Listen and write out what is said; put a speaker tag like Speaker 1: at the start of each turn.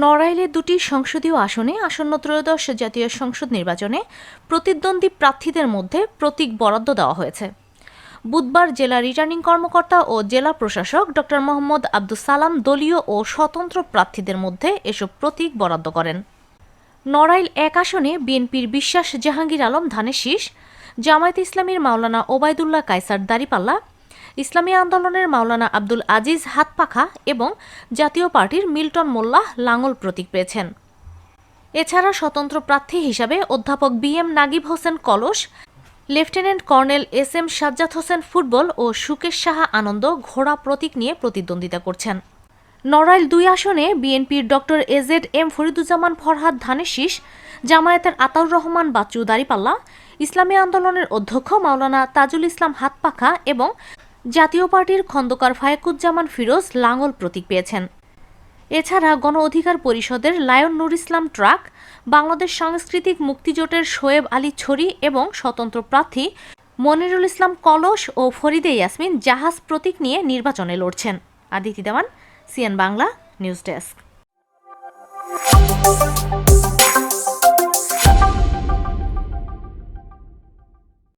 Speaker 1: নড়াইলে দুটি সংসদীয় আসনে আসন্ন ত্রয়োদশ জাতীয় সংসদ নির্বাচনে প্রতিদ্বন্দ্বী প্রার্থীদের মধ্যে প্রতীক বরাদ্দ দেওয়া হয়েছে। বুধবার জেলা রিটার্নিং কর্মকর্তা ও জেলা প্রশাসক ড. মোহাম্মদ আব্দুস সালাম দলীয় ও স্বতন্ত্র প্রার্থীদের মধ্যে এসব প্রতীক বরাদ্দ করেন। নড়াইল এক আসনে বিএনপির বিশ্বাস জাহাঙ্গীর আলম ধানের শীষ, জামায়াত ইসলামীর মাওলানা ওবায়দুল্লাহ কায়সার দাড়িপাল্লা ইসলামী আন্দোলনের মাওলানা আব্দুল আজিজ হাতপাখা এবং জাতীয় পার্টির মিল্টন মোল্লাহ লাঙল প্রতীক পেয়েছেন। এছাড়া স্বতন্ত্র প্রার্থী হিসাবে অধ্যাপক বি এম নাগিব হোসেন কলস, lieutenant colonel S M Sajjad Hossain football ও সুকেশ সাহা আনন্দ ঘোড়া প্রতীক নিয়ে প্রতিদ্বন্দ্বিতা করছেন। নড়াইল দুই আসনে বিএনপির doctor A Z M Fariduzzaman Farhad ধানের শীষ জামায়াতের আতাউর রহমান বাচ্চু দাঁড়িপাল্লা ইসলামী আন্দোলনের অধ্যক্ষ মাওলানা তাজুল ইসলাম হাতপাখা এবং জাতীয় পার্টির খন্দকার ফায়েকুজ্জামান ফিরোজ লাঙল প্রতীক পেয়েছেন। এছাড়া গণ অধিকার পরিষদের লায়ন নুর ইসলাম ট্রাক, বাংলাদেশ সাংস্কৃতিক মুক্তিজোটের শোয়েব আলী ছড়ি এবং স্বতন্ত্র প্রার্থী মনিরুল ইসলাম কলস ও ফরিদে ইয়াসমিন জাহাজ প্রতীক নিয়ে নির্বাচনে লড়ছেন। Aditi Dewan, CN Bangla, news desk.